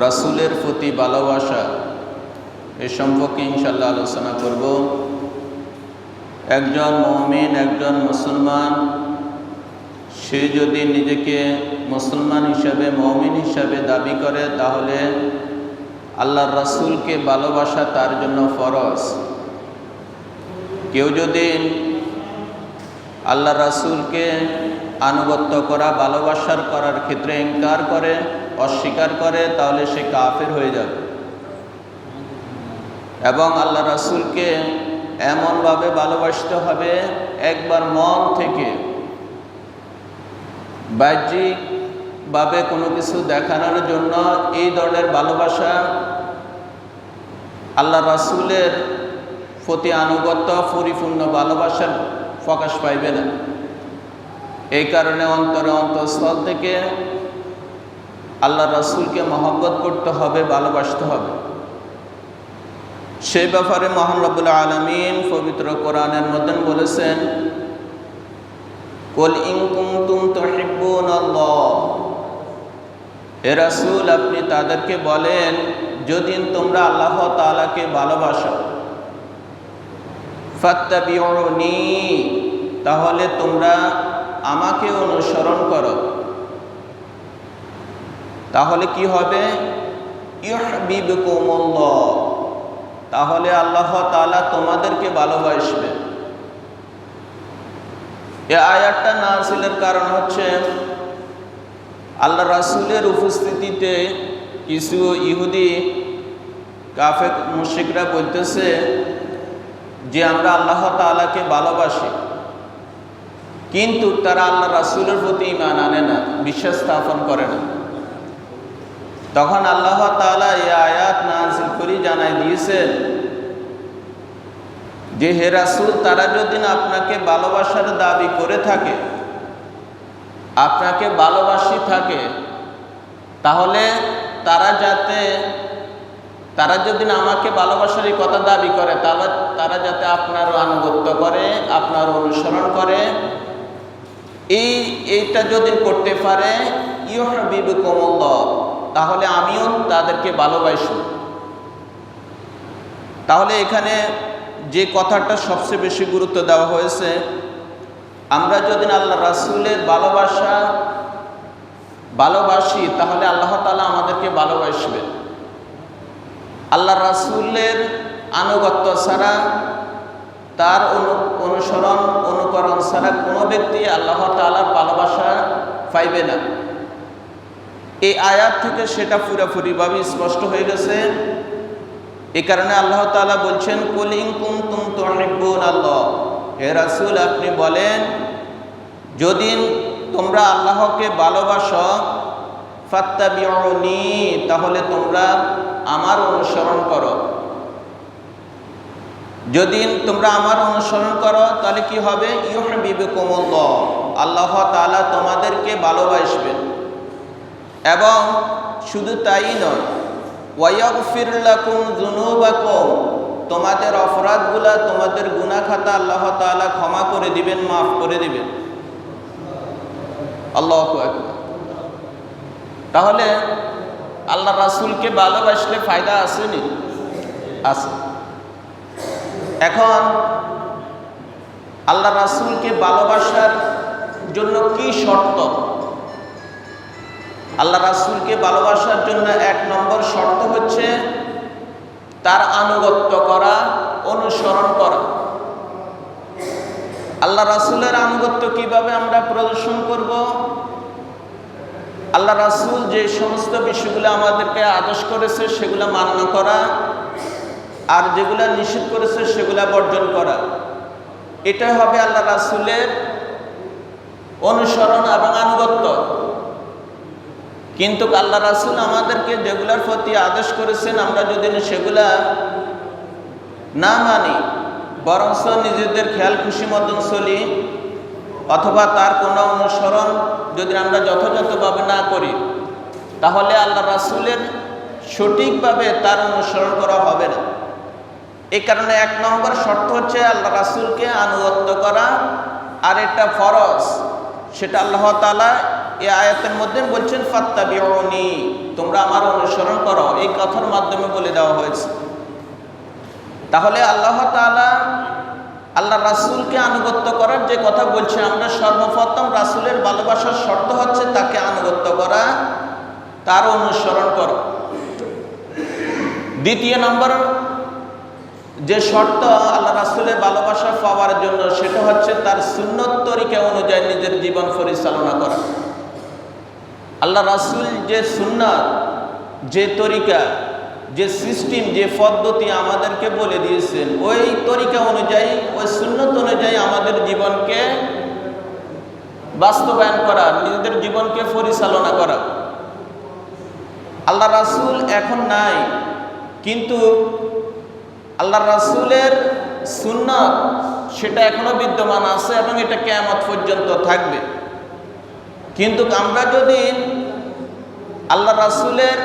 রাসুলের প্রতি ভালোবাসা এ সম্পর্কে ইনশাল্লাহ আলোচনা করব। একজন মমিন, একজন মুসলমান, সে যদি নিজেকে মুসলমান হিসাবে, মমিন হিসাবে দাবি করে, তাহলে আল্লাহ রাসুলকে ভালোবাসা তার জন্য ফরজ। কেউ যদি আল্লাহ রাসুলকে আনুগত্য করা, ভালোবাসার করার ক্ষেত্রে ইনকার করে অস্বীকার করে, তাহলে সে কাফের হয়ে যাবে। এবং আল্লাহ রাসুলকে এমনভাবে ভালোবাসতে হবে, একবার মন থেকে। বাহ্যিকভাবে কোনো কিছু দেখানোর জন্য এই ধরনের ভালোবাসা আল্লাহ রাসুলের প্রতি আনুগত্য, পরিপূর্ণ ভালোবাসার প্রকাশ পাইবে না। এই কারণে অন্তরে অন্তঃস্থল থেকে আল্লাহ রাসুলকে মহব্বত করতে হবে, ভালোবাসতে হবে। সেই ব্যাপারে মহান রবুল আলমিন পবিত্র কোরআনের মধ্যে বলেছেন, কল ইনকুম তুম হে রাসুল, আপনি তাদেরকে বলেন, যদি তোমরা আল্লাহ তালাকে ভালোবাসো, ফাত্তাবিউনি, তাহলে তোমরা আমাকে অনুসরণ করো। তাহলে কি হবে? তাহলে আল্লাহ তাআলা তোমাদেরকে ভালোবাসবে। এ আয়াতটা নাসিলের কারণ হচ্ছে, আল্লাহ রাসুলের উপস্থিতিতে কিছু ইহুদি কাফে মুশিকরা বলতেছে যে আমরা আল্লাহ তালাকে ভালোবাসি। কিন্তু তারা আল্লাহ রাসুলের প্রতি ইমান আনে না, বিশ্বাস স্থাপন করে না। তখন আল্লাহ তালা এই আয়াত নাজিল করি জানাই দিয়েছেন যে, হে রাসুল, তারা যদি আপনাকে ভালোবাসার দাবি করে থাকে, আপনাকে ভালোবাসি থাকে, তাহলে তারা যাতে, তারা যদি আমাকে ভালোবাসার এই কথা দাবি করে, তাহলে তারা যাতে আপনার আনুগত্য করে, আপনার অনুসরণ করে, এই, এইটা যদি করতে পারে ইহবিব কমল তাহলে আমিও তাদেরকে ভালোবাসি তাহলে এখানে যে কথাটা সবচেয়ে বেশি গুরুত্ব দেওয়া হয়েছে, আমরা যদি আল্লাহ রাসুলের ভালোবাসা ভালোবাসি, তাহলে আল্লাহ তালা আমাদেরকে ভালোবাসবে আল্লাহ রাসুলের আনুগত্য ছাড়া, তার অনুসরণ, অনুকরণ ছাড়া কোনো ব্যক্তি আল্লাহ তালার ভালোবাসা পাইবে না। এই আয়াত থেকে সেটা পুরোপুরিভাবে স্পষ্ট হয়ে গেছে। এ কারণে আল্লাহ তালা বলছেন, কলিং কুম তুম তোহিবুন আল্লাহ। হে রাসুল, আপনি বলেন, যদি তোমরা আল্লাহকে ভালোবাসো, ফাত্তাবিউনি, তাহলে তোমরা আমার অনুসরণ করো। যদি তোমরা আমার অনুসরণ করো, তাহলে কি হবে? ইউহবিবে কোমল্লাহ আল্লাহ তালা তোমাদেরকে ভালোবাসবেন। এবং শুধু তাই নয় ওয়াইফিরলাকুম জুনুবাকুম তোমাদের অপরাধগুলা তোমাদের গুনা খাতা আল্লাহ তাআলা ক্ষমা করে দিবেন, মাফ করে দিবেন। আল্লাহ তাহলে আল্লাহ রাসুলকে ভালোবাসলে ফায়দা আসেনি আছে। এখন আল্লাহ রাসুলকে ভালোবাসার জন্য কি শর্ত? আল্লাহ রাসুলকে ভালোবাসার জন্য এক নম্বর শর্ত হচ্ছে তার আনুগত্য করা, অনুসরণ করা। আল্লাহ রাসুলের আনুগত্য কীভাবে আমরা প্রদর্শন করব? আল্লাহ রাসুল যে সমস্ত বিষয়গুলো আমাদেরকে আদেশ করেছে, সেগুলো মান্য করা আর যেগুলা নিষেধ করেছে, সেগুলা বর্জন করা। এটাই হবে আল্লাহ রাসুলের অনুসরণ এবং আনুগত্য। কিন্তু আল্লাহ রাসুল আমাদেরকে যেগুলার প্রতি আদেশ করেছেন, আমরা যদি সেগুলা না মানি, বরঞ্চ নিজেদের খেয়াল, খুশি মতন চলি, অথবা তার কোনো অনুসরণ যদি আমরা যথাযথভাবে না করি, তাহলে আল্লাহ রাসুলের সঠিকভাবে তার অনুসরণ করা হবে না। এই কারণে এক নম্বর শর্ত হচ্ছে আল্লাহ রাসুলকে আনুগত্য করা, আর এটা ফরজ, সেটা আল্লাহ তালা এই আয়াতের মধ্যে বলছেন ফাত্তা বিয়নি তোমরা আমার অনুসরণ করো। এই কথার মাধ্যমে বলে দেওয়া হয়েছে। তাহলে আল্লাহ তাআলা আল্লাহ রাসূলকে আনুগত্য করার যে কথা বলছে, আমরা সর্বপ্রথম রাসূলের ভালোবাসার শর্ত হচ্ছে তাকে আনুগত্য করা, তার অনুসরণ করো। দ্বিতীয় নম্বর যে শর্ত আল্লাহ রাসূলের ভালোবাসা পাওয়ার জন্য, সেটা হচ্ছে তার সুন্নত তরিকা অনুযায়ী নিজের জীবন পরিচালনা করা। আল্লাহ রাসূল যে সুন্নাত, যে তরিকা, যে সিস্টেম, যে পদ্ধতি আমাদেরকে বলে দিয়েছেন, ওই তরিকা অনুযায়ী, ওই সুন্নত অনুযায়ী আমাদের জীবনকে বাস্তবায়ন করা, নিজেদের জীবনকে পরিচালনা করা। আল্লাহ রাসূল এখন নাই, কিন্তু আল্লাহ রাসূলের সুন্নাত, সেটা এখনও বিদ্যমান আছে এবং এটা কেয়ামত পর্যন্ত থাকবে। কিন্তু আমরা যদি আল্লাহ রাসূলের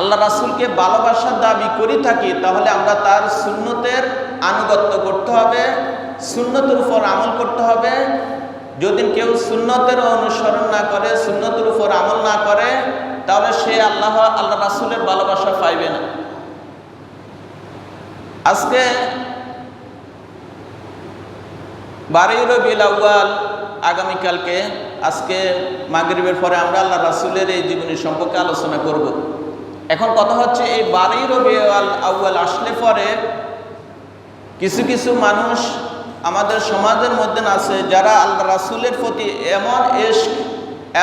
আল্লাহ রাসুলকে ভালোবাসার দাবি করি থাকি, তাহলে আমরা তার সুন্নতের আনুগত্য করতে হবে, সুন্নতের উপর আমল করতে হবে। যদি কেউ সুন্নতের অনুসরণ না করে, সুন্নতের উপর আমল না করে, তাহলে সে আল্লাহ আল্লাহ রাসূলের ভালোবাসা পাইবে না। আজকে বারোই রবিউল আউয়াল আগামীকালকে, আজকে মাগরিবের পরে আমরা আল্লাহ রাসুলের এই জীবনী সম্পর্কে আলোচনা করব। এখন কথা হচ্ছে, এই বারোই রবিউল আউয়াল আসলে পরে কিছু কিছু মানুষ আমাদের সমাজের মধ্যে আছে যারা আল্লাহ রাসূলের প্রতি এমন এশক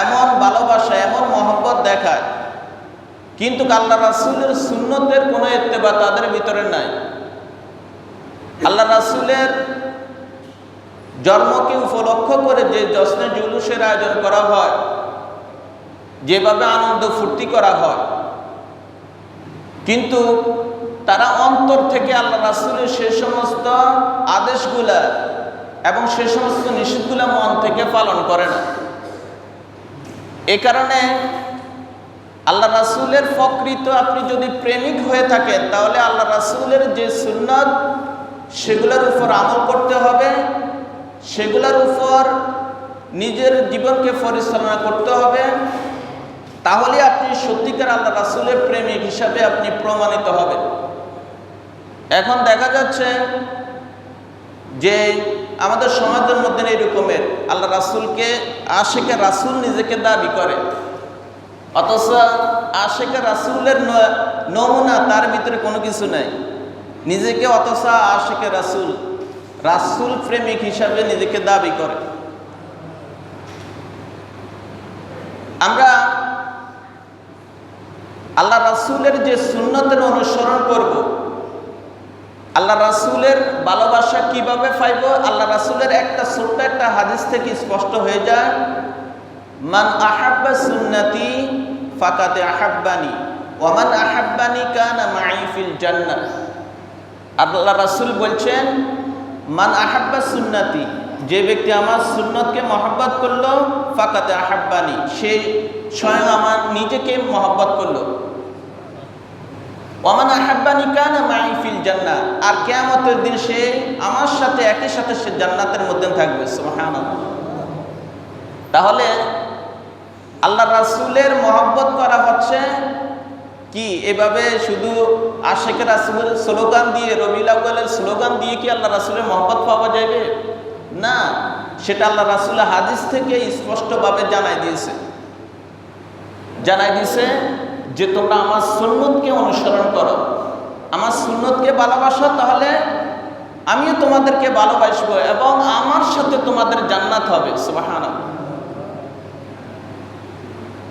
এমন ভালোবাসা, এমন মহব্বত দেখায়। কিন্তু আল্লাহ রাসূলের সুন্নতের কোনো ইত্তেবা তাদের ভিতরে নাই। আল্লাহ রাসূলের জন্মকে উপলক্ষ করে যে যশ্নে জুলুসের আয়োজন করা হয়, যেভাবে আনন্দ ফুর্তি করা হয়, কিন্তু তারা অন্তর থেকে আল্লাহ রাসূলের সে সমস্ত আদেশগুলা এবং সে সমস্ত নিষেধগুলা মন থেকে পালন করে না। এ কারণে আল্লাহ রাসূলের প্রকৃত আপনি যদি প্রেমিক হয়ে থাকেন, তাহলে আল্লাহ রাসূলের যে সুন্নাত, সেগুলোর উপর আমল করতে হবে। সেগুলোর উপর নিজের জীবনকে পরিচালনা করতে হবে। তাহলে আপনি সত্যিকার আল্লাহ রাসূলের প্রেমিক হিসাবে আপনি প্রমাণিত হবেন। এখন দেখা যাচ্ছে যে আমাদের সমাজের মধ্যে এরকমের। আল্লাহ রাসূলকে আশেকে রাসূল নিজেকে দাবি করে। অথচ আশেকে রাসূলের নমুনা তার ভিতরে কোনো কিছু নাই। নিজেকে অথচ আশেকে রাসূল রাসূল প্রেমিক হিসাবে নিজেকে দাবি করে। আমরা আল্লাহ রাসূলের যে সুন্নতের অনুসরণ করব, আল্লাহ রাসূলের ভালোবাসা কীভাবে পাইব, আল্লাহ রাসূলের একটা ছোট্ট একটা হাদিস থেকে স্পষ্ট হয়ে যায়, মান আহাব্বা সুন্নতি ফাকাতে আহাব্বানি ওয়ামান আহাব্বানি কানা মাই ফিল জান্নাহ। আল্লাহ রাসূল বলছেন মান আহাব্বা সুন্নতি, যে ব্যক্তি আমার সুন্নতকে মহব্বত করল, ফাকাতে আহাব্বানি, সে স্বয়ং আমার নিজেকে মহব্বত করল। ওমান আহাব্বানি কানা মাই ফিল জান্নাহ, আর কিয়ামতের দিন সে আমার সাথে, একই সাথে সে জান্নাতের মধ্যে থাকবে, সুবহানাল্লাহ। তাহলে আল্লাহ রাসুলের মহব্বত করা হচ্ছে কি? এভাবে শুধু আশেখের রাসূলের স্লোগান দিয়ে, রবিউল আউয়ালের স্লোগান দিয়ে কি আল্লাহ রাসুলের মহব্বত পাওয়া যাবে? না, সেটা আল্লাহ রাসূলের হাদিস থেকে স্পষ্টভাবে জানাই দিয়েছে। জানাই দিয়েছে যে তোমরা আমার সুন্নতকে অনুসরণ করো। আমার সুন্নতকে ভালোবাসো, তাহলে আমিও তোমাদেরকে ভালোবাসবো এবং আমার সাথে তোমাদের জান্নাত হবে। সুবহানাল্লাহ।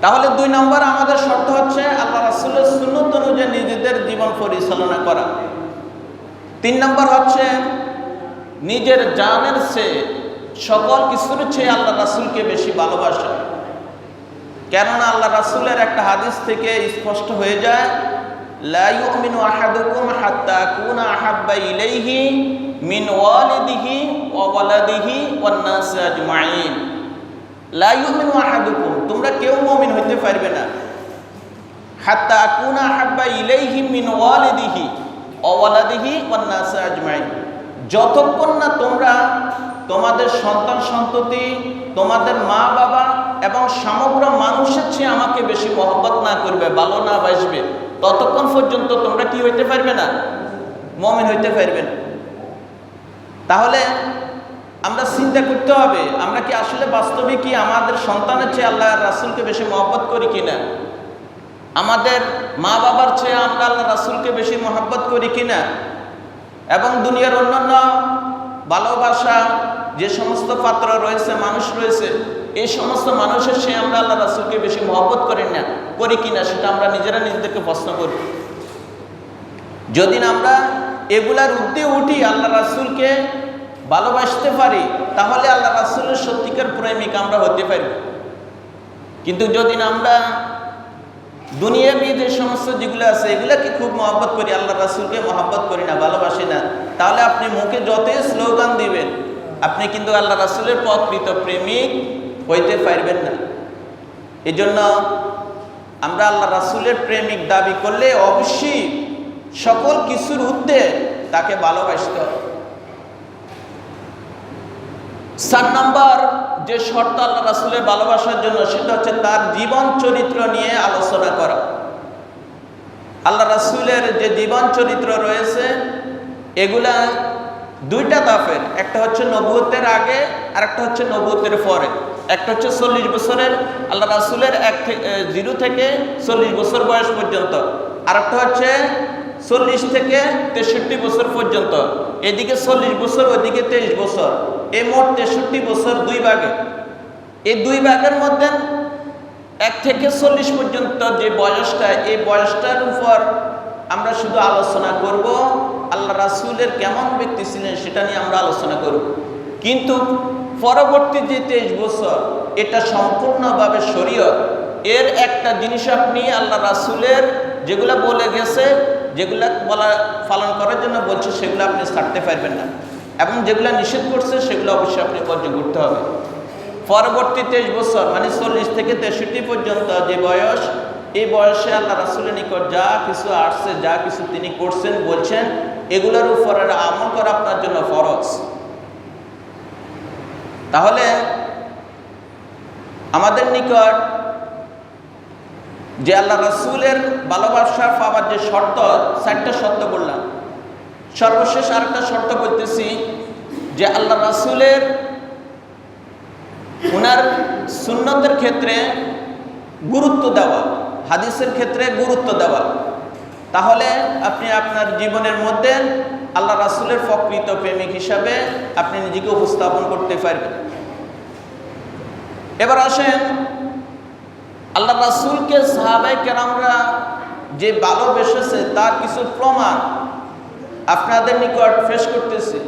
তাহলে দুই নম্বর আমাদের শর্ত হচ্ছে আল্লাহ রাসূলের সুন্নত অনুযায়ী নিজেদের জীবন পরিচালনা করা। তিন নম্বর হচ্ছে নিজের জানের চেয়ে সকল কিছুর চেয়ে আল্লাহ রাসুলকে বেশি ভালোবাসা। কেননা আল্লাহ রাসুলের একটা হাদিস থেকে স্পষ্ট হয়ে যায়, লা ইউমিনু আহাদুকুম হাত্তা কুনা আহাব্বা ইলাইহি মিন ওয়ালিদিহি ওয়া ওয়ালাদিহি ওয়ান নাস আজমাইন। লা ইউমিনু আহাদুকুম, তোমরা কেউ মমিন হইতে পারবে না। হাত্তা কুনা আহাব্বা ইলাইহি মিন ওয়ালিদিহি ওয়া ওয়ালাদিহি ওয়ান নাস আজমাইন। যতক্ষণ না তোমরা তোমাদের সন্তান সন্ততি, তোমাদের মা বাবা এবং সমগ্র মানুষের চেয়ে আমাকে বেশি মহব্বত না করবে, ভালো না বাসবে, ততক্ষণ পর্যন্ত তোমরা কি হইতে পারবে না? মমিন হইতে পারবে না। তাহলে চিন্তা করতে হবে। আমরা কি আসলে বাস্তবে কি আমাদের সন্তানের চেয়ে আল্লাহ রাসুলকে বেশি মহব্বত করি কিনা? আমাদের মা বাবার চেয়ে আমরা আল্লাহ রাসুলকে বেশি মহব্বত করি কিনা? এবং দুনিয়ার অন্যান্য ভালোবাসা, যে সমস্ত পাত্র রয়েছে, মানুষ রয়েছে, এই সমস্ত মানুষের সে আমরা আল্লাহ রাসুলকে বেশি মহব্বত করি না, করি কিনা সেটা আমরা নিজেরা নিজেদেরকে প্রশ্ন করি। যদি আমরা এগুলার উদ্দে উঠি আল্লাহ রাসুলকে ভালোবাসতে পারি, তাহলে আল্লাহ রাসুলের সত্যিকার প্রেমিক আমরা হতে পারি। কিন্তু যদি আমরা দুনিয়াবি যে সমস্ত যেগুলো আছে, এগুলাকে খুব মহব্বত করি, আল্লাহ রাসুলকে মহব্বত করি না, ভালোবাসি না, তাহলে আপনি মুখে যতই স্লোগান দিবেন, আপনি কিন্তু আল্লাহ রাসুলের প্রকৃত প্রেমিক হইতে পারবেন না। এই জন্য আমরা আল্লাহ রাসুলের প্রেমিক দাবি করলে অবশ্যই সকল কিছুর ঊর্ধ্বে তাকে ভালোবাসতে হবে। সাত নাম্বার যে শর্ত আল্লাহ রাসুলের ভালোবাসার জন্য, সেটা হচ্ছে তার জীবন চরিত্র নিয়ে আলোচনা করা। আল্লাহ রাসুলের যে জীবন চরিত্র রয়েছে, এগুলা দুইটা দাফের। একটা হচ্ছে নবুয়তের আগে আর একটা হচ্ছে নবুয়তের পরে। একটা হচ্ছে চল্লিশ বছরের, আল্লাহ রাসুলের এক জিরো থেকে চল্লিশ বছর বয়স পর্যন্ত। আর একটা হচ্ছে চল্লিশ থেকে তেষট্টি বছর পর্যন্ত। এদিকে চল্লিশ বছর ওইদিকে তেইশ বছর। এই মোট তেষট্টি বছর দুই ভাগে। এই দুই ভাগের মধ্যে এক থেকে চল্লিশ পর্যন্ত যে বয়সটা, এই বয়সটার উপর আমরা শুধু আলোচনা করব, আল্লাহ রাসুলের কেমন ব্যক্তি ছিলেন সেটা নিয়ে আমরা আলোচনা করব। কিন্তু পরবর্তী যে তেইশ বছর, এটা সম্পূর্ণভাবে শরীয়ত। এর একটা জিনিস আপনি আল্লাহ রাসুলের যেগুলো বলে গেছে, যেগুলো বলা, পালন করার জন্য বলছে, সেগুলো আপনি ছাড়তে পারবেন না। এবং যেগুলো নিষেধ করছে, সেগুলো অবশ্যই আপনি বর্জ্য করতে হবে। পরবর্তী তেইশ বছর মানে চল্লিশ থেকে তেষট্টি পর্যন্ত যে বয়স, এই বয়সে আল্লাহ রাসুলের নিকট যা কিছু আসছে, যা কিছু তিনি করছেন, বলছেন, এগুলোর উপর আমল করা আপনার জন্য ফরজ। তাহলে, আমাদের নিকট যে আল্লাহ রসুলের ভালোবাসা পাওয়ার যে শর্ত, চারটা শর্ত বললাম। সর্বশেষ আরেকটা শর্ত বলতেছি যে আল্লাহ রাসুলের ওনার সুন্নতের ক্ষেত্রে গুরুত্ব দেওয়া, হাদিসের ক্ষেত্রে গুরুত্ব দেওয়া। তাহলে আপনি আপনার জীবনের মধ্যে আল্লাহ রাসুলের প্রকৃত প্রেমিক হিসাবে আপনি নিজেকে উপস্থাপন করতে পারবেন। এবার আসেন, আল্লাহ রাসুলকে সাহাবাই কেরামরা যে ভালোবেসেছে তার কিছু প্রমাণ। আপনাদের নিকট ফেস করতেছি।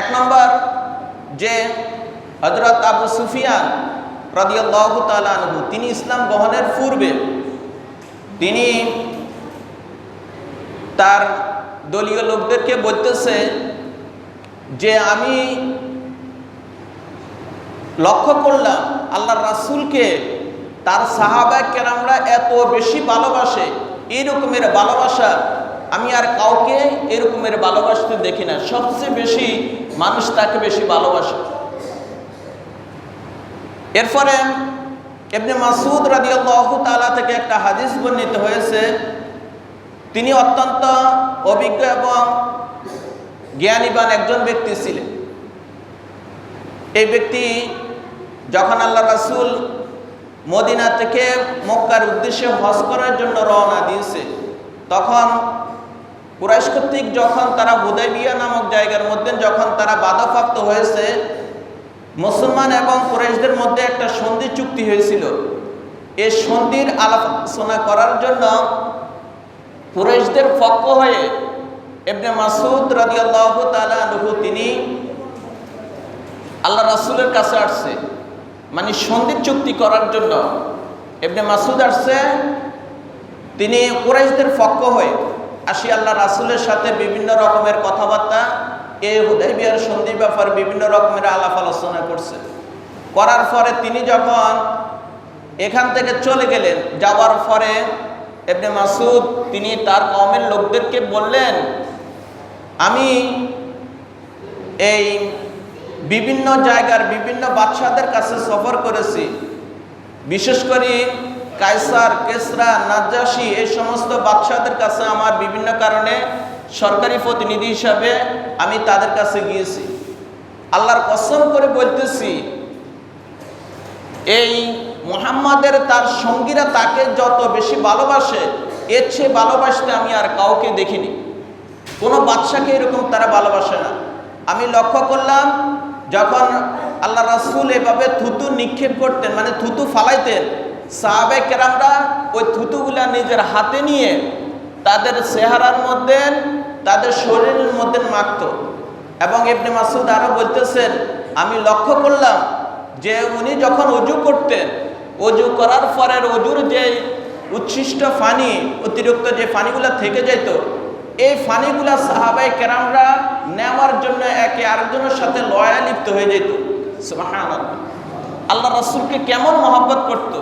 এক নম্বর, যে হজরত আবু সুফিয়ান রদিয়াল্লাহ তালু তিনি ইসলাম গ্রহণের পূর্বে তিনি তার দলীয় লোকদেরকে বলতেছে যে, আমি লক্ষ্য করলাম আল্লাহ রাসুলকে তার সাহাবায় কেরামরা এত বেশি ভালোবাসে এই রকমের ভালোবাসা আমি আর কাউকে এরকমের ভালোবাসতে দেখি না। সবচেয়ে বেশি মানুষ তাকে বেশি ভালোবাসে। এরপরে এমনি মাসুদ রাদিয়াল্লাহ তালা থেকে একটা হাদিস বর্ণিত হয়েছে। তিনি অত্যন্ত অভিজ্ঞ এবং জ্ঞানীবান একজন ব্যক্তি ছিলেন। এই ব্যক্তি যখন আল্লাহ রাসুল মদিনা থেকে মক্কার উদ্দেশ্যে হজ করার জন্য রওনা দিয়েছে, তখন কুরাইশ কর্তৃক যখন তারা হুদাইবিয়া নামক জায়গার মধ্যে যখন তারা বাধাপ্রাপ্ত হয়েছে, মুসলমান এবং কুরাইশদের মধ্যে একটা সন্ধি চুক্তি হয়েছিল। এই সন্ধির আলোচনা করার জন্য কুরাইশদের পক্ষ হয়ে এমনি মাসুদ রাদিয়াল্লাহ তালা তিনি আল্লাহ রাসুলের কাছে আসছে। মানে সন্ধি চুক্তি করার জন্য এমনি মাসুদ আসছে। তিনি কুরাইশদের পক্ষ হয়ে আসি আল্লাহ রাসুলের সাথে বিভিন্ন রকমের কথাবার্তা এই হুদাই বিহার সন্ধির ব্যাপারে বিভিন্ন রকমের আলাপ আলোচনা করছে। করার পরে তিনি যখন এখান থেকে চলে গেলেন, যাওয়ার পরে এমনি মাসুদ তিনি তার কমের লোকদেরকে বললেন, আমি এই বিভিন্ন জায়গার বিভিন্ন বাচ্চাদের কাছে সফর করেছি। বিশেষ করে কায়সার, কেসরা, নাজ্জাসি এই সমস্ত বাচ্চাদের কাছে আমার বিভিন্ন কারণে সরকারি প্রতিনিধি হিসাবে আমি তাদের কাছে গিয়েছি। আল্লাহর কসম করে বলতেছি, এই মুহাম্মাদের তার সঙ্গীরা তাকে যত বেশি ভালোবাসে, এর চেয়ে ভালোবাসতে আমি আর কাউকে দেখিনি। কোনো বাচ্চাকে এরকম তারা ভালোবাসে না। আমি লক্ষ্য করলাম, যখন আল্লাহ রাসুল এভাবে থুতু নিক্ষেপ করতেন মানে থুতু ফালাইতেন সাহাবে কেরামরা ওই থুতুগুলা নিজের হাতে নিয়ে তাদের চেহারার মধ্যে, তাদের শরীরের মধ্যে মাখত। এবং ইবনে মাসুদ আরও বলতেছেন, আমি লক্ষ্য করলাম যে উনি যখন অজু করতেন অজু করার পরের অজুর যে উচ্ছিষ্ট ফানি, অতিরিক্ত যে ফানিগুলো থেকে যেত, এই ফানিগুলা সাহাবাই কেরামরা নেওয়ার জন্য একে আরেকজনের সাথে লয়া লিপ্ত হয়ে যেত। আল্লাহ রাসূলকে কেমন মহব্বত করত?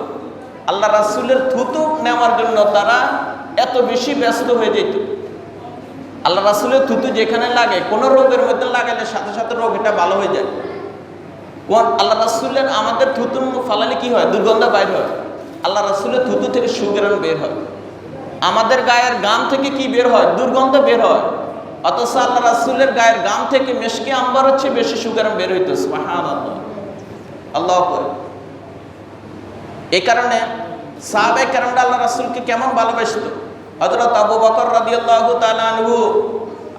আল্লাহ রাসুলের থুতু নেওয়ার জন্য তারা এত বেশি ব্যস্ত হয়ে যেত। আল্লাহ রাসুলের থুতু যেখানে লাগে, কোনো রোগের মধ্যে লাগালে সাথে সাথে রোগ এটা ভালো হয়ে যায়। কোন আল্লাহ রাসূলের আমাদের থুতু ফালালে কি হয়? দুর্গন্ধ বাইর হয়। আল্লাহ রাসুলের থুতু থেকে সুগেরান বের হয়। আমাদের গায়ের গাম থেকে কি বের হয়? দুর্গন্ধ বের হয়। অথচ আল্লাহ রাসুলের গায়ের গাম থেকে মেশকি আম্বার হচ্ছে বেশি সুগেরান বের হইতেছে সুবহানাল্লাহ। আল্লাহ আকবার। এই কারণে সাহাবে কেরামরা আল্লাহ রাসূলকে কেমন ভালোবাসত? হযরত আবু বকর রাদিয়াল্লাহু তাআলা আনহু,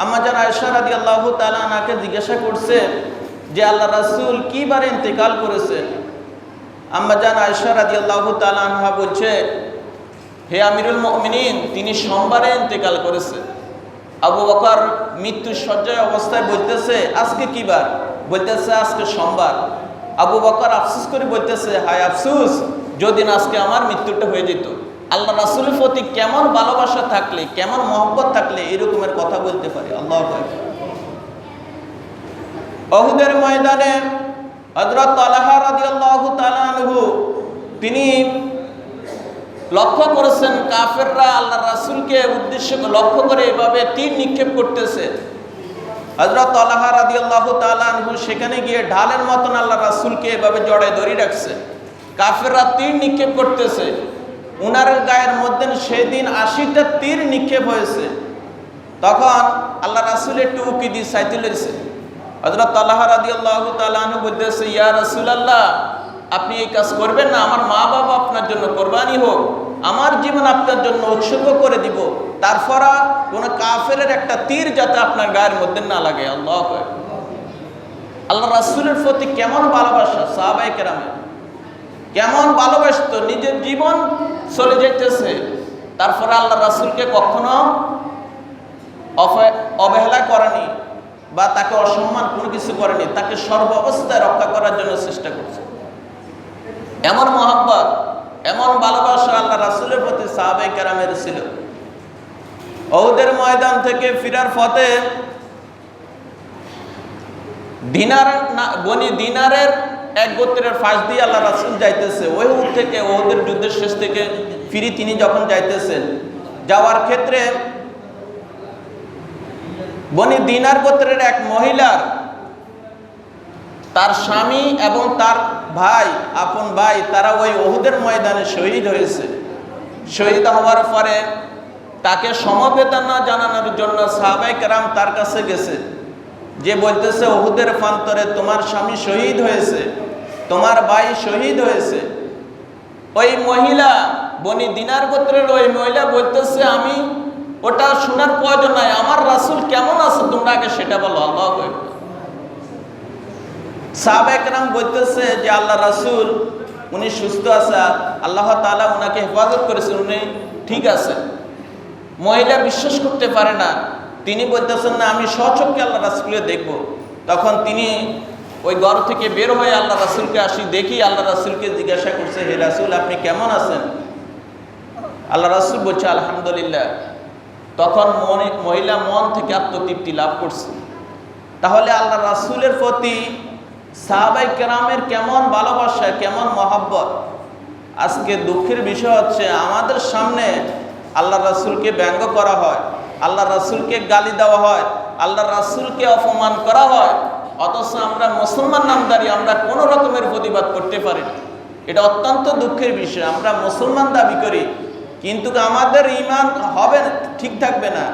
আম্মা জান আয়েশা রাদিয়াল্লাহু তাআলা আনাকে জিজ্ঞাসা করছে যে আল্লাহ রাসূল কি বারে ইন্তেকাল করেছেন আম্মা জান আয়েশা রাদিয়াল্লাহু তাআলা আনহা বলছে, হে আমিরুল মুমিনিন, তিনি সোমবারে ইন্তেকাল করেছে। আবু বকর মৃত্যু সজ্জায় অবস্থায় বলতেছে, আজকে কি বার বলতেছে, আজকে সোমবার। আবু বকর আফসোস করে বলতেছে, হায় আফসোস যদি আজকে আমার মৃত্যুটা হয়ে যেত, আল্লাহ রাসুলের প্রতি কেমন ভালোবাসা থাকলে, কেমন মহব্বত থাকলে এরকমের কথা বলতে পারে। আল্লাহ অহুদের ময়দানে হজরত আল্লাহ তিনি লক্ষ্য করেছেন কাফেররা আল্লাহ রাসূলকে উদ্দেশ্য লক্ষ্য করে এভাবে তীর নিক্ষেপ করতেছে। হজরত আল্লাহ রাদিয়াল্লাহু তাআলা আনহু সেখানে গিয়ে ঢালের মতন আল্লাহ রাসূলকে এভাবে জড়ায় ধরে রাখছে। কাফেররা তীর নিক্ষেপ করতেছে। উনার গায়ের মধ্যে সেদিন আশিটা তীর নিক্ষেপ হয়েছে। তখন আল্লাহ রাসূল একটু উকি দিয়ে সাইতে লেগেছে হজরত আল্লাহ তাআলা আনহু বলতেছে, ইয়া রাসূলুল্লাহ, আপনি এই কাজ করবেন না, আমার মা বাবা আপনার জন্য কোরবানি হোক, আমার জীবন আপনার জন্য উৎসর্গ করে দিব। তারপর কোন কাফেরের একটা তীর যাতে আপনার গায়ের মধ্যে না লাগে। আল্লাহ। আল্লাহ রাসূলের প্রতি কেমন ভালোবাসা, সাহাবায়ে কেরামের। কেমন ভালোবাসতো, নিজের জীবন চলে যেতেছে তারপরে আল্লাহ রাসূলকে কখনো অবহেলা করেনি বা তাকে অসম্মান কোনো কিছু করেনি, তাকে সর্ব অবস্থায় রক্ষা করার জন্য চেষ্টা করছে। এমন মহাব্বত, এমন ভালোবাসা আল্লাহ রাসুলের প্রতি সাহাবে কেরামের ছিল। ওদের ময়দান থেকে ফিরার পথে দিনার বনি দিনারের এক গোত্রের ফাঁস দিয়ে আল্লাহ রাসূল যাইতেছে। ওই থেকে ওদের যুদ্ধের শেষ থেকে ফিরি তিনি যখন যাইতেছেন, যাওয়ার ক্ষেত্রে বনি দিনার গোত্রের এক মহিলার তার স্বামী এবং তার ভাই, আপন ভাই, তারা ওই ওহুদের ময়দানে শহীদ হয়েছে। শহীদ হওয়ার পরে তাকে সমবেদনা জানানোর জন্য সাহাবাই কেরাম তার কাছে গেছে। যে বলতেছে, ওহুদের প্রান্তরে তোমার স্বামী শহীদ হয়েছে। তোমার ভাই শহীদ হয়েছে। ওই মহিলা, বনি দিনার গোত্রের ওই মহিলা বলতেছে, আমি ওটা শোনার প্রয়োজন নাই, আমার রাসূল কেমন আছে তোমরা আগে সেটা বলো, আল্লাহ আকবার। সাহাবাহাম বলতেছে যে, আল্লাহ রাসূল, উনি সুস্থ আছে আল্লাহ তাআলা উনাকে হেফাজত করেছেন, উনি ঠিক আছে। মহিলা বিশ্বাস করতে পারে না। তিনি বলতেছেন, না, আমি সচক্ষে আল্লাহ রাসূলকে দেখব। তখন তিনি ওই ঘর থেকে বের হয়ে আল্লাহ রাসূলকে আসি, দেখি আল্লাহ রাসূলকে জিজ্ঞাসা করছে, হে রাসুল, আপনি কেমন আছেন? আল্লাহ রাসূল বলছে, আলহামদুলিল্লাহ। তখন মনে, মহিলা মন থেকে আত্মতৃপ্তি লাভ করছে। তাহলে আল্লাহ রাসূলের প্রতি সাহাবাই কেরামের কেমন ভালোবাসা, কেমন মহাব্বত? আজকে দুঃখের বিষয় হচ্ছে, আমাদের সামনে আল্লাহ রাসূলকে ব্যঙ্গ করা হয়, আল্লাহ রাসূলকে গালি দেওয়া হয়, আল্লাহ রাসূলকে অপমান করা হয়। অথচ আমরা মুসলমান নামদারি, আমরা কোনো রকমের প্রতিবাদ করতে পারি। এটা অত্যন্ত দুঃখের বিষয়। আমরা মুসলমান দাবি করি, কিন্তু আমাদের ইমান হবে ঠিক থাকবে না।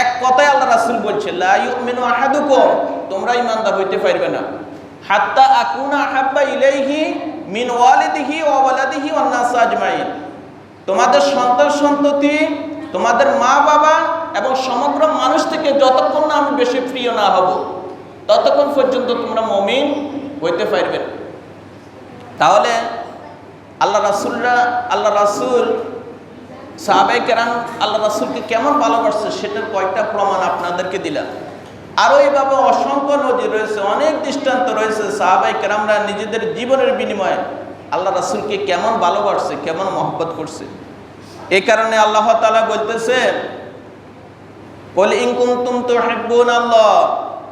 এক কথায় আল্লাহ রাসুল বলছে, লা ইউমিনু আহাদুকুম তোমরা ইমানদার হইতে পারবে না। হাত্তা আকুনা আহাব্বা ইলাইহি মিন ওয়ালিদিহি ওয়া ওয়ালাদিহি ওয়ান নাস আজমাইন। তোমাদের সন্তান সন্ততি, তোমাদের মা বাবা এবং সমগ্র মানুষ থেকে যতক্ষণ না আমি বেশি প্রিয় না হব ততক্ষণ পর্যন্ত তোমরা মমিন হইতে পারবে। তাহলে আল্লাহ রাসুলরা, আল্লাহ রাসুল সাহাবাই কেরাম আল্লাহ রাসুলকে কেমন ভালোবাসছে সেটার কয়েকটা প্রমাণ আপনাদেরকে দিলাম। আরও এইভাবে অসংখ্য নদী রয়েছে, অনেক দৃষ্টান্ত রয়েছে সাহাবাই কেরামরা নিজেদের জীবনের বিনিময়ে আল্লাহ রাসুলকে কেমন ভালোবাসছে, কেমন মহব্বত করছে। এই কারণে আল্লাহ তালা বলতেছে, বলে ইনকুম তুম তো হেব্বুন আল্লাহ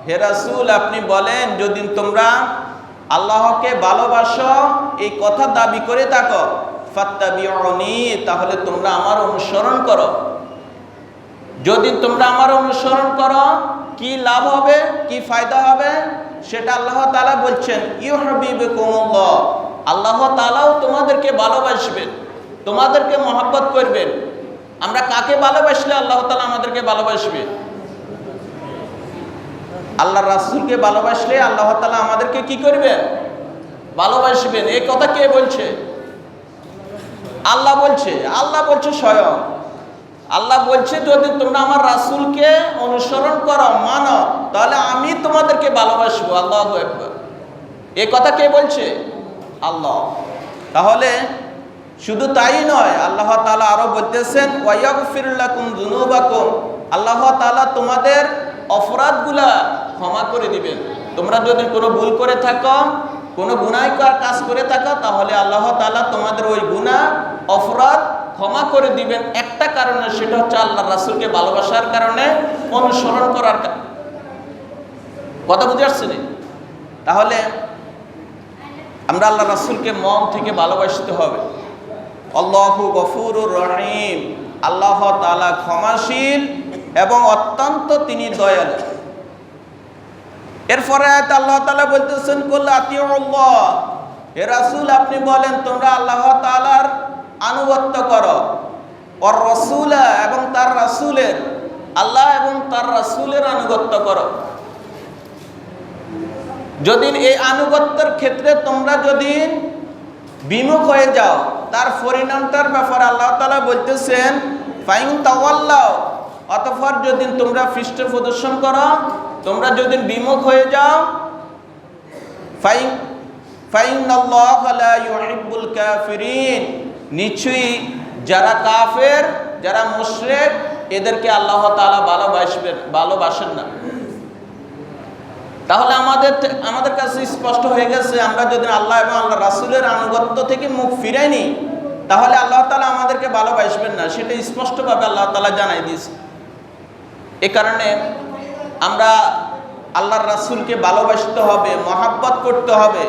হে রাসুল, আপনি বলেন, যদি তোমরা আল্লাহকে ভালোবাসো, এই কথা দাবি করে থাকো, ফাত্তাবিউনি, তাহলে তোমরা আমার অনুসরণ করো। যদি তোমরা আমার অনুসরণ করো, কি লাভ হবে, কি ফায়দা হবে? সেটা আল্লাহ তাআলা বলছেন ইউ হাবিবুকুমুল্লাহ আল্লাহ তাআলাও তোমাদেরকে ভালোবাসবেন, তোমাদেরকে মহব্বত করবেন। আমরা কাকে ভালোবাসলে আল্লাহ তাআলা আমাদেরকে ভালোবাসবে? আল্লাহ রাসূলকে ভালোবাসলে আল্লাহ তালা আমাদেরকে কি করবেন ভালোবাসবেন। এই কথা কে বলছে? আল্লাহ বলছে। আল্লাহ বলছে স্বয়ং। আল্লাহ বলছে, যদি তোমরা আমার রাসূলকে অনুসরণ করো, মানো, তাহলে আমি তোমাদেরকে ভালোবাসবো। আল্লাহ এ কথা কে বলছে? আল্লাহ। তাহলে শুধু তাই নয়, আল্লাহ তালা আরও বলতেছেন ওয়াইয়াগফিরুল্লাকুম যুনুবাকুম আল্লাহ তালা তোমাদের অপরাধগুলা ক্ষমা করে দিবেন। তোমরা যদি কোনো ভুল করে থাকো, কোনো গুনাহ কাজ করে থাকো, তাহলে আল্লাহ তালা তোমাদের ওই গুনাহ অপরাধ ক্ষমা করে দিবেন। একটা কারণে, সেটা হচ্ছে আল্লাহ রাসুলকে ভালোবাসার কারণে, অনুসরণ করার কথা বুঝে আসছে? তাহলে আমরা আল্লাহ রাসুলকে মন থেকে ভালোবাসতে হবে। আল্লাহু গফুর রহিম। আল্লাহ তালা ক্ষমাশীল এবং অত্যন্ত তিনি দয়ালু। এরপরে আল্লাহ তালা বলতেছেন রাসূল, আপনি বলেন, তোমরা আল্লাহ তালার আনুগত্য করো। ওর রসুলা এবং তার রাসূলের, আল্লাহ এবং তার রাসূলের আনুগত্য করো। যদি এই আনুগত্যের ক্ষেত্রে তোমরা যদি বিমুখ হয়ে যাও, তার পরিণামটার ব্যাপারে আল্লাহ তাআলা বলতেছেন, ফাইন তাওয়াল্লাও যদি তোমরা পৃষ্ঠ প্রদর্শন করো, তোমরা যদি বিমুখ হয়ে যাও নিশ্চয়ই যারা কাফের, যারা মুশরিক, এদেরকে আল্লাহ তাআলা ভালোবাসবেন, ভালোবাসেন না। তাহলে আমাদের আমাদের কাছে স্পষ্ট হয়ে গেছে, আমরা যদি আল্লাহ এবং আল্লাহ রাসুলের আনুগত্য থেকে মুখ ফিরাইনি, তাহলে আল্লাহ তালা আমাদেরকে ভালোবাসবেন না, সেটা স্পষ্টভাবে আল্লাহ তালা জানাই দিয়েছে। এ কারণে আমরা আল্লাহর রাসূলকে ভালোবাসতে হবে, মহাব্বত করতে হবে।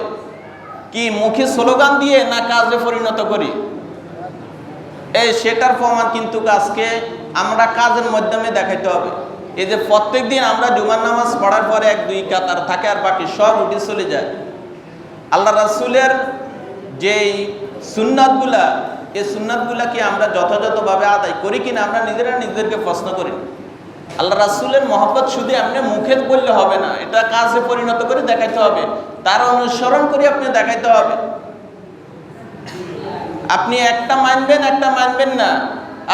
কি মুখে স্লোগান দিয়ে না কাজে পরিণত করি? এই সেটার প্রমাণ কিন্তু আজকে আমরা কাজের মাধ্যমে দেখাইতে হবে। এই যে প্রত্যেক দিন আমরা জুমার নামাজ পড়ার পরে এক, দুই কাতার থাকে আর বাকি সব উঠে চলে যায়। আল্লাহ রাসূলের যেই সুন্নাতগুলা, এই সুন্নাতগুলা কি আমরা যথাযথভাবে আদায় করি কিনা আমরা নিজেরা নিজেদেরকে প্রশ্ন করি। আল্লাহ রাসূলের মহব্বত শুধু আপনি মুখে বললে হবে না, এটা কাজে পরিণত করে দেখাইতে হবে। তার অনুসরণ করে আপনি দেখাইতে হবে। আপনি একটা মানবেন একটা মানবেন না।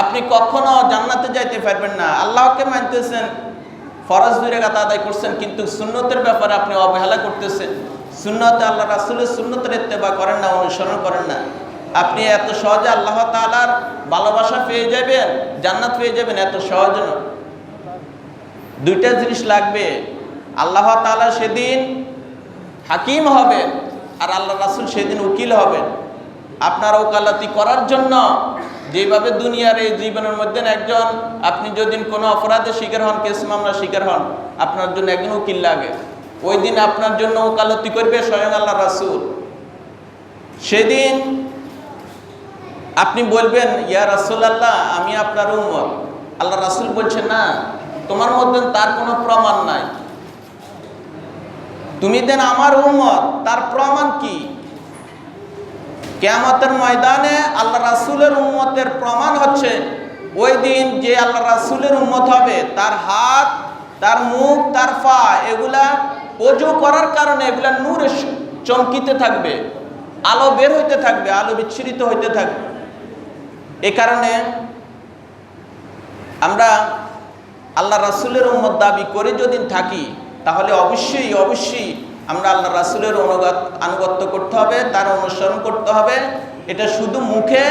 আপনি কখনো জান্নাতে যাইতে পারবেন না। আল্লাহকে মানতেছেন, ফরজ দুই রেখাত আদায় করছেন, কিন্তু সুন্নতের ব্যাপারে আপনি অবহেলা করতেছেন। সুন্নতে আল্লাহ রাসুলের সুন্নতের ইত্তেবা করেন না, অনুসরণ করেন না। আপনি এত সহজে আল্লাহ তাআলার ভালোবাসা পেয়ে যাবেন, জান্নাত পেয়ে যাবেন, এত সহজে নয়। দুইটা জিনিস লাগবে। আল্লাহ তাআলা সেদিন হাকিম হবেন আর আল্লাহ রাসূল সেদিন উকিল হবেন। আপনার ওকালতি করার জন্য যেভাবে দুনিয়ার এই জীবনের মধ্যে একজন, আপনি যদি কোনো অপরাধের শিকার হন, কেস মামলা শিকার হন, আপনার জন্য একজন উকিল লাগে। ওই দিন আপনার জন্য ওকালতি করবে স্বয়ং আল্লাহ রাসূল। সেদিন আপনি বলবেন, ইয়া রাসুল আল্লাহ আমি আপনার উম্মত। আল্লাহ রাসূল বলছেন, না তোমার মধ্যে তার কোনো প্রমাণ নাই। তুমি দেন আমার উম্মত, তার প্রমাণ কি? কেয়ামতের ময়দানে আল্লাহ রাসুলের উম্মতের প্রমাণ হচ্ছে, ওই দিন যে আল্লাহ রাসুলের উম্মত হবে, তার হাত, তার মুখ, তার পা, এগুলা অজু করার কারণে এগুলা নূরে চমকিতে থাকবে, আলো বের হইতে থাকবে, আলো বিচ্ছুরিত হইতে থাকবে। এ কারণে আমরা আল্লাহ রাসুলের উম্মত দাবি করে যদি থাকি, তাহলে অবশ্যই অবশ্যই আমরা আল্লাহ রাসুলের অনুগত, আনুগত্য করতে হবে, তার অনুসরণ করতে হবে। এটা শুধু মুখে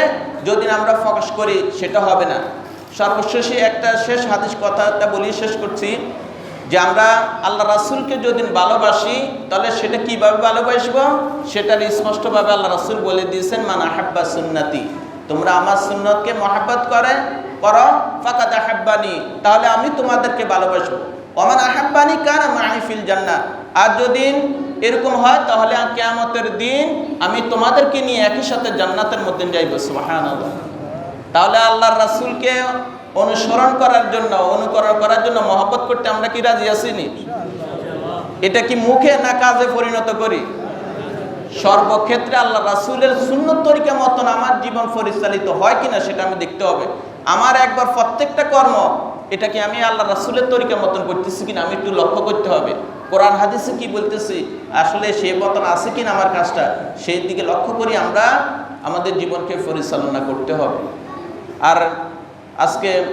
যদি আমরা প্রকাশ করি, সেটা হবে না। সর্বশেষে একটা শেষ হাদিস কথাটা বলি, শেষ করছি, যে আমরা আল্লাহ রাসুলকে যদি ভালোবাসি, তাহলে সেটা কীভাবে ভালোবাসবো? সেটার স্পষ্টভাবে আল্লাহ রাসুল বলে দিয়েছেন, মানা হাব্বা সুন্নাতি। তোমরা আমার সুন্নতকে মহাব্বত করে করো ফাঁকা আহাব্বানি, তাহলে আমি তোমাদেরকে ভালোবাসবো। ওমান আহাব্বানি কার মাহিফিল জান্নাত আর যদি এরকম হয়, তাহলে কেয়ামতের দিন আমি তোমাদেরকে নিয়ে একই সাথে জান্নাতের মধ্যে যাইব, সুবহানাল্লাহ। তাহলে আল্লাহর রাসূলকে অনুসরণ করার জন্য, অনুকরণ করার জন্য মহব্বত করতে আমরা কি রাজি আছিনি এটা কি মুখে না কাজে পরিণত করি? সর্বক্ষেত্রে আল্লাহ রাসূলের সুন্নত তরিকা মতন আমার জীবন পরিচালিত হয় কিনা সেটা আমি দেখতে হবে। আমার একবার প্রত্যেকটা কর্ম এটা কি আমি আল্লাহ রাসূলের তরিকা মতন করতেছি কিনা আমি একটু লক্ষ্য করতে হবে। কোরআন হাদিসে কি বলতেছি? আসলে সে মতন আছে কিনা আমার কাজটা? সেই দিকে লক্ষ্য করি আমরা আমাদের জীবনকে পরিচালনা করতে হবে। আর আজকে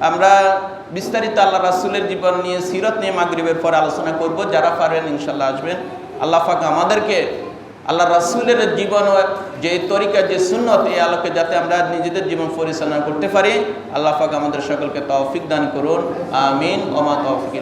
আমরা বিস্তারিত আল্লাহ রাসূলের জীবন নিয়ে সিরত নিয়ে মাগরিবের পর আলোচনা করব। যারা পারেন ইনশাল্লাহ আসবেন। আল্লাহ পাক আমাদেরকে আল্লাহ রাসুলের জীবন যে তরিকা, যে সুন্নত এই আলোকে যাতে আমরা নিজেদের জীবন পরিচালনা করতে পারি, আল্লাহ পাক আমাদের সকলকে তৌফিক দান করুন। আমিন। ওমা তৌফিক